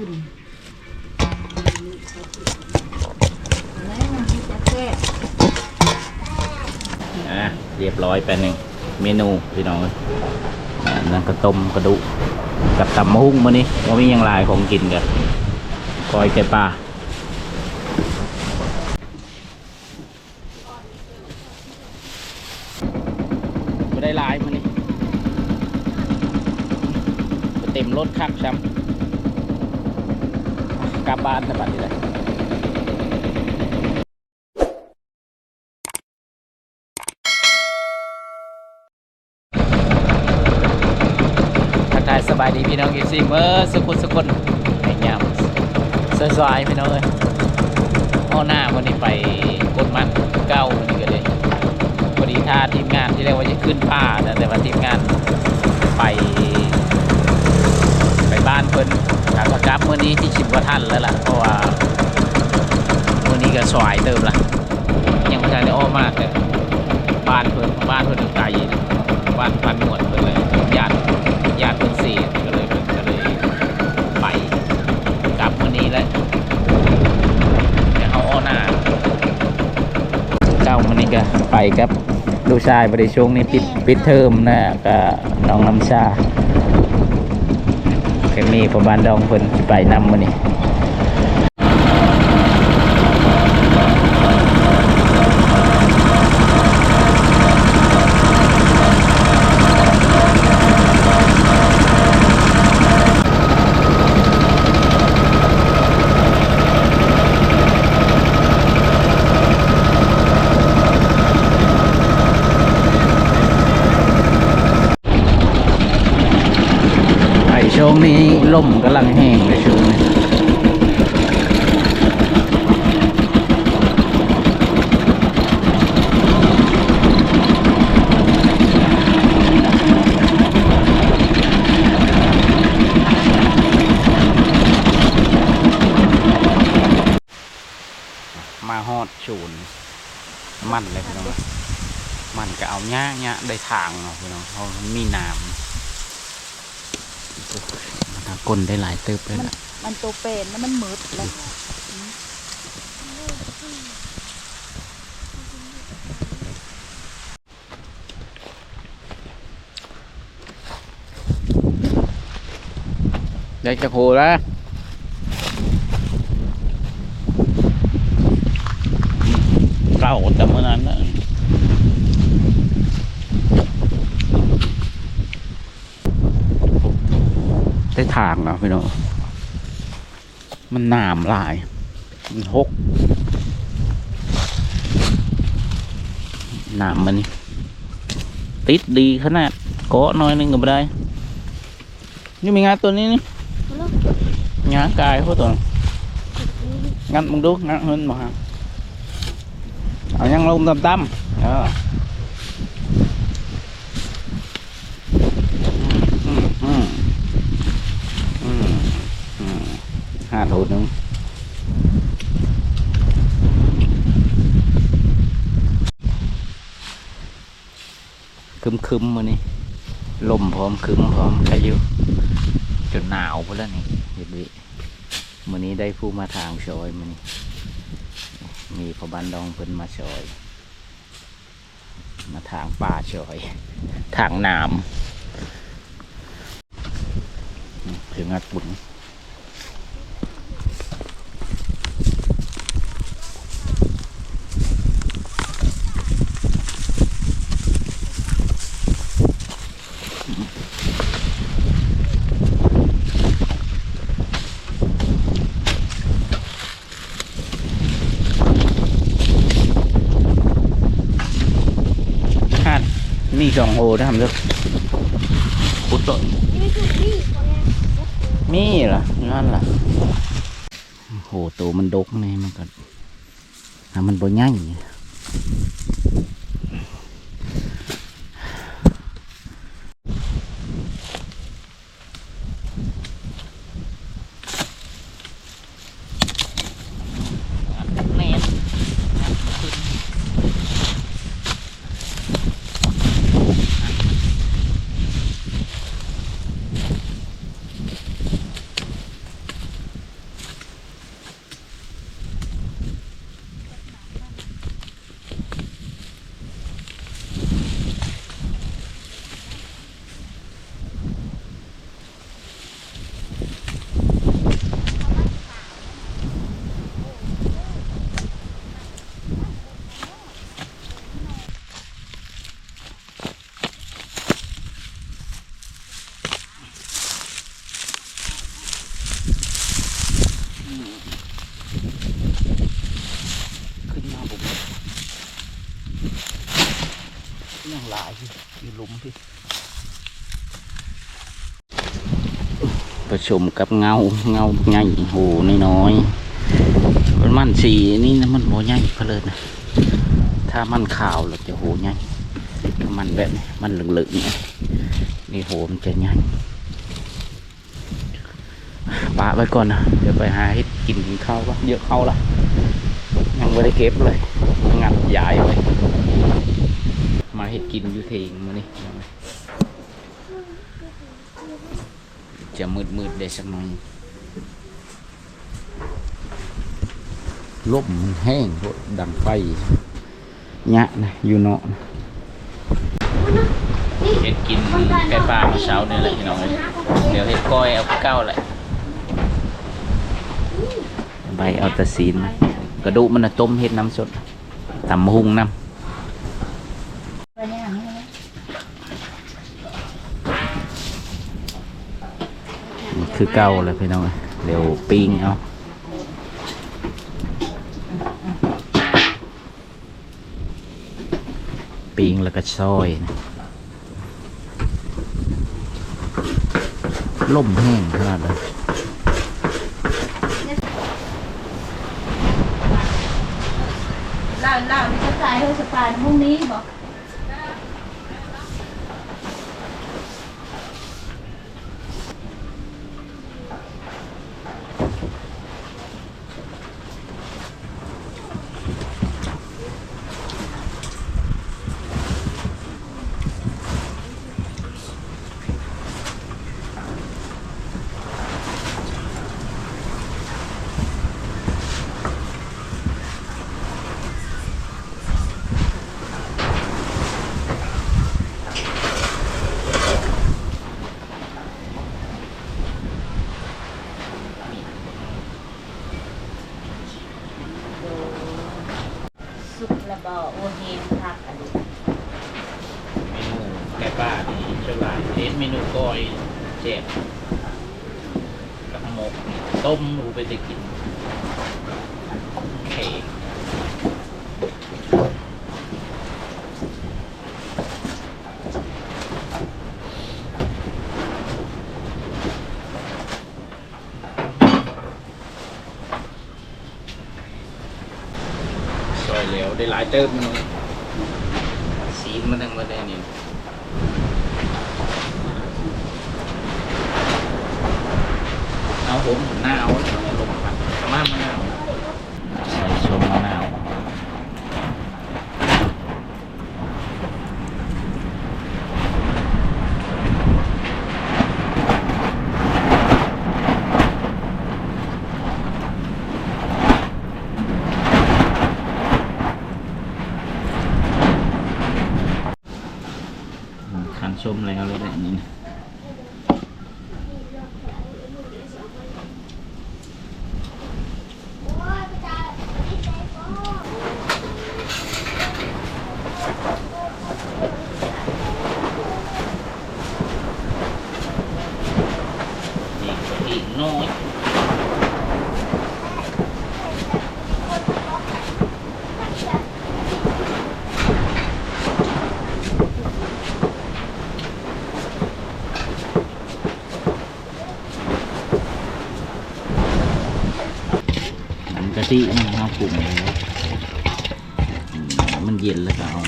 ขึ้นแล้วมันจะแก้อะเรียบร้อยไปหนึ่งเมนูพี่น้องนั่นก็ต้มกระดูกกับตำมะฮุ่งมื้อนี้ว่ามียังลายของกินกันกอยไก่ปลาไม่ได้ลายมื้อนี้ไปเต็มรถคักช้ำ กลับบ้านสบัดนี่เลยทักทายสบายดีพี่น้องอีซี่เมื่อสุขุนสุคนไอ้ยามสวยๆพี่น้องเอ้ยเอหน้าวันนี้ไปกดมันเก้าวันนี้ก็เลยพอดีท่าทีมงานที่เรียกว่าจะขึ้นป่าแต่ว่าทีมงานไปานเพิ่นทางกลับเมื่อนี้ที่ชิมว่าท่านแล้วล่ะเพราะว่าเมื่อนี้ก็สวายเติมละยังไม่ทันได้อ้อมมากเลยบ้านเพิ่นบ้านเพิ่นอยู่ไกลบ้านพันหนวดเพิ่นเลยญาติญาติเพิ่นเสียก็เลยก็เลยไปกลับวันนี้แล้วเดี๋ยวเขาอ้อหน้าเก้ามันนี้ก็ไปครับลูกชายบริช่วงนี้ปิดปิดเทอมนะก็น้องน้ำชา ก็มีประมาณดองเพิ่นสิไปนำมันนี้ไอช่วงนี้ ลมกำลังแห้งเลยช่วงนี้มาฮอดชูนมันเลยพี่น้องมันก็เอาหญ้าหญ้าได้ทางเนาะพี่น้องเขามีน้ำ มันหากลได้หลายเติบเลยล่ะ มันตัวเป็นแล้วมันมืดเลยอยากจะโคแล้วเก่าแต่เมื่อนั้นนะได้ทางอะ พี่น้องมันหนามหลายมันหกหนามมันนี่ติดดีขนาดเกาะหน้อยหนึงก็ไม่ได้นี่มีงานตัวนี้นี่งานกายเขาตัวงานมึงดูงานเฮินมาฮะเอายังลงตำตำเอออืมอืมอืมอืมห้าถูดหนึง คึมคึมๆมานี่ลมพร้อมคึมพร้อมใครอยู่จนหนาวพุ่นแล้วนี่เฮ็ดวิมื้อนี้ได้ผู้มาทางซอยมื้อนี้มีพอบันดองเพิ่นมาซอย มาทางป่าซอย ทางน้ำถึงอัดบุญหัด มีสองโหนะทำเด้อพุทธมีเหรองั้นล่ะโหตัวมันดกนี่มันก็ถ้ามันบ่ง่ายแม่น หลายพี่อยู่หลุมพี่ ผสมกับเงาเงาใหญ่โหน้อยๆมันมันสีนี่นะมันโหใหญ่เพลินนะถ้ามันขาวเราจะโหใหญ่มันแบบนี้มันเหลืองๆเนี่ยนี่โหมันจะใหญ่ปะไว้ก่อนนะเดี๋ยวไปหาเห็ดกินข้าวก็เยอะเข้าละยังไม่ได้เก็บเลยงัดย้ายไว้มาเห็ดกินอยู่เทงมานี่ จะมืดมืดๆได้สักหน่อยลมแห้งดดังไฟยะนะอยู่เนาะเห็ดกินไก่ปลาเมื่อเช้านี่แหละพี่น้องเอ้ยเดี๋ยวเห็ดก้อยเอาเก้าแหละใบเอาตะซีนกระดูกมันนะต้มเห็ดน้ำสดตำหุงน้ำ ไปเนี่ยนี่นะ คือเก่าเลยพี่น้องเดี๋ยวปิ้งเอาปิ้งแล้วก็ซอยล่มแห้งขนาดเลยเล่าเล่านี่จะตายเฮ้สปานพรุ่งนี้บอก สุกระเบาโอเฮมพักอันนี้ เมนู บ้านี่ฉลาดเทสเมนูก้อยเจ็บกับหมกต้มรูไปจะกินเค้กซอยเหลวได้หลายเติมนสีมันทั้งหมดเลยนี่ ผมหน้าเอาเอาลงมาประมามะนาวใส่ชมมะนาวอืมขันส้มแล้วเลยเนี่ยนี่นะอีกอีกน้อย น้ำกะทิมันเอาปรุงแล้วอืมมันเย็นแล้วก็เอา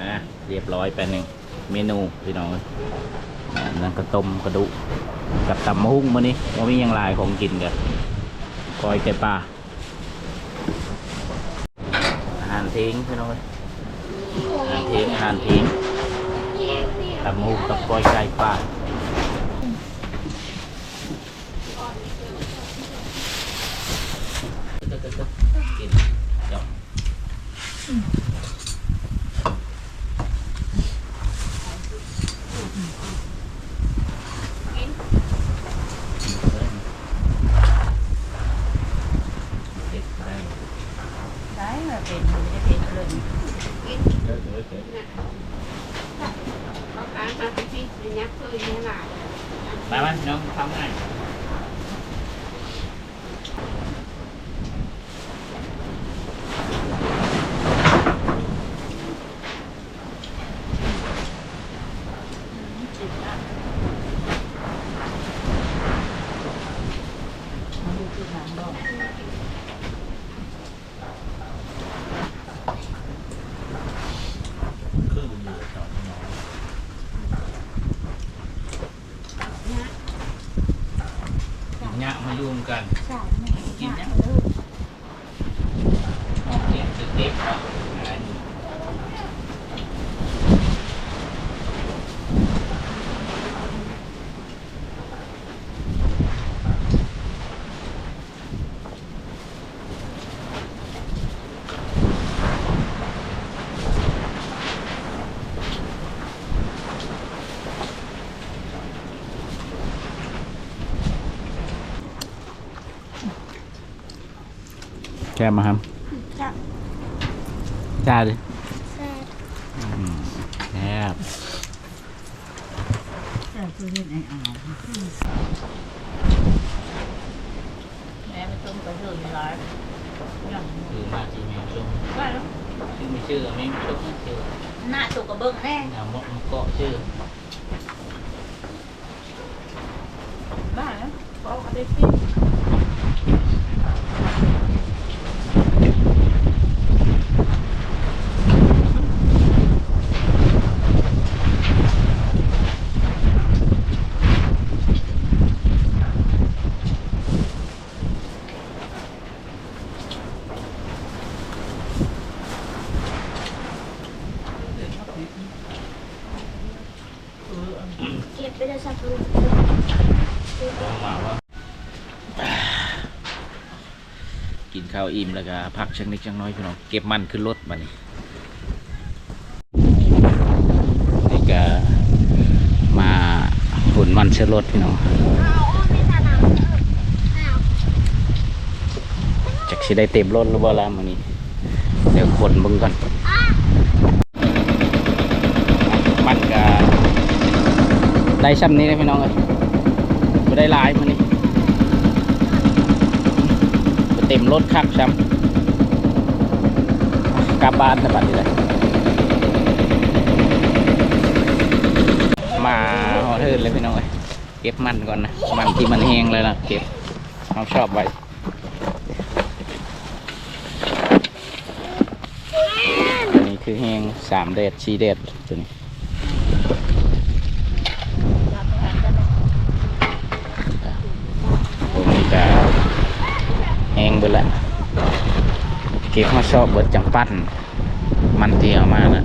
อะเรียบร้อยไปหนึ่งเมนูพี่น้องนั่นก็ต้มกระดูกกับตำมะฮุ้งมานี่ว่ามียังลายของกินกันกอยไก่ป่าอาหารทิ้งพี่น้องอาหารทิ้งอาหารทิ้งตำมะฮุ้งกับกอยไก่ป่า กินจบ เด็กได้ ได้มาเป็นไม่ได้เป็นเลย เยอะเลยเกิด เอาการมาไปที่เป็นยักษ์คือเนี่ยหลาย ไปไหมน้องทำง่าย มาดูที่หางบอก คือบุญอยู่ต่อน้องเนี่ยมายุ่งกัน ใช่แม่ กินยัง เออ เด็กเด็กๆครับอะไรนี่ แค่มาครับจะจ้าดิแซ่บแอบแต่คือเล่นไอ้อายแม่ไม่ต้องไปเรื่องร้ายอย่างคือมาจีเมลชมว่าแล้วชื่อไม่ชื่อไม่ชมไม่ชื่อหน้าตกกระเบื้องแน่อย่ามกมันเกาะชื่อบ้าแล้วบอกเขาได้ฟิต เก็บไปได้สักลูก ลองมาว่า กิน ข้าวอิ่มแล้วก็พักชักนิดชักน้อยพี่น้องเก็บมันขึ้นรถมานี่นี่ก็มาหุ่นมันเชื้อรถพี่น้องเอาไม่ทันเอาเอาจักสิได้เต็มรถหรือเปล่ามันนี้เดี๋ยวคนบึงก่อนมันก็ได้ซ้ำนี้เลยพี่น้องเอ้ยไม่ได้ลายมันนี้บ่เต็มรถคักซ้ำกลับบ้านนะบัดนี้เลยมาหอเทินเลยพี่น้องเอ้เก็บมันก่อนนะมันที่มันแห้งเลยนะเก็บเราชอบไว้นนี้คือแห้งสามเดดชีเดดตัวนี้ผมนี่ก็ แห้งไปแล้วเก็บมาชอบเบิดจังปั้นมันที่เอามานะ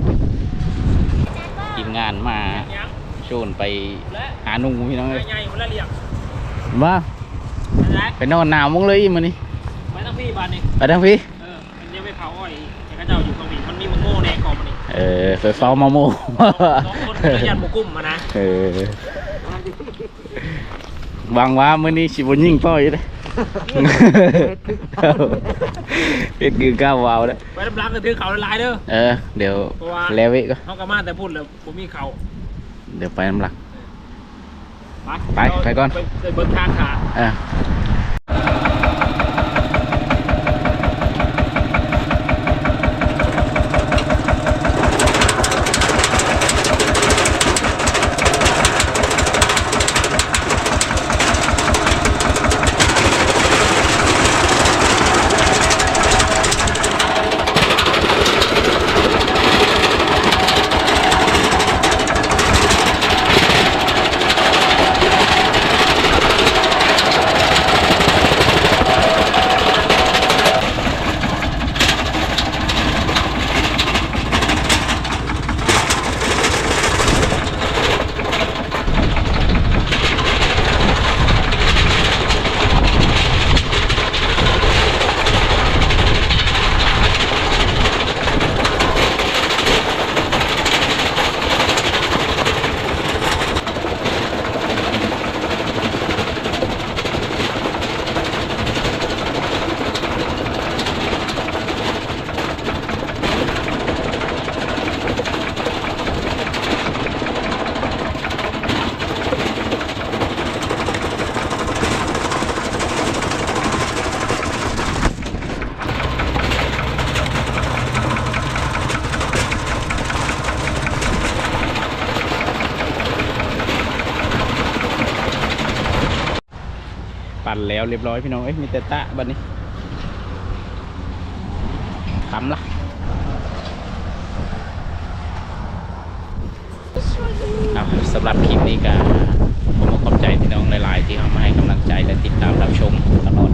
ทีมงานมาชวนไปหาหนูพี่น้องเอ้ยใหญ่คนละเรียงว่านั่นแหละไปนอนหนาวมั้งเลยมันนี่ไปตั้งพี่บ้านนี่ไปทางพี่เออมันยังไม่เผาอ้อยแต่ข้าเจ้าอยู่ตรงนี้มันมีมะโง่แดงกองมันนี่เออไปเฝ้ามาโมสองคนก็ยันหมูกุ้มมานะเออหวังว่ามื้อนี้สิบ่ยิงพ่ออยู่เด้ เฮ็ดคือก้าววาวเด้อไปรับรักกันถือเขาละลายเด้อเออ เดี๋ยวเพราะว่าแล้ววิก็เขากระมาแต่พูดแล้วผมมีเขาเดี๋ยวไปน้ำหลัก ไปไปไปก่อนไปไปเบิกทางขาเออ ปั่นแล้วเรียบร้อยพี่น้องเอ้ยมีแต่ตะบัดนนี้ทำละครับสำหรับคลิปนี้ก็ผมก็ขอบใจพี่น้องหลาย ๆ ที่เข้ามาให้กำลังใจและติดตามรับชมตลอด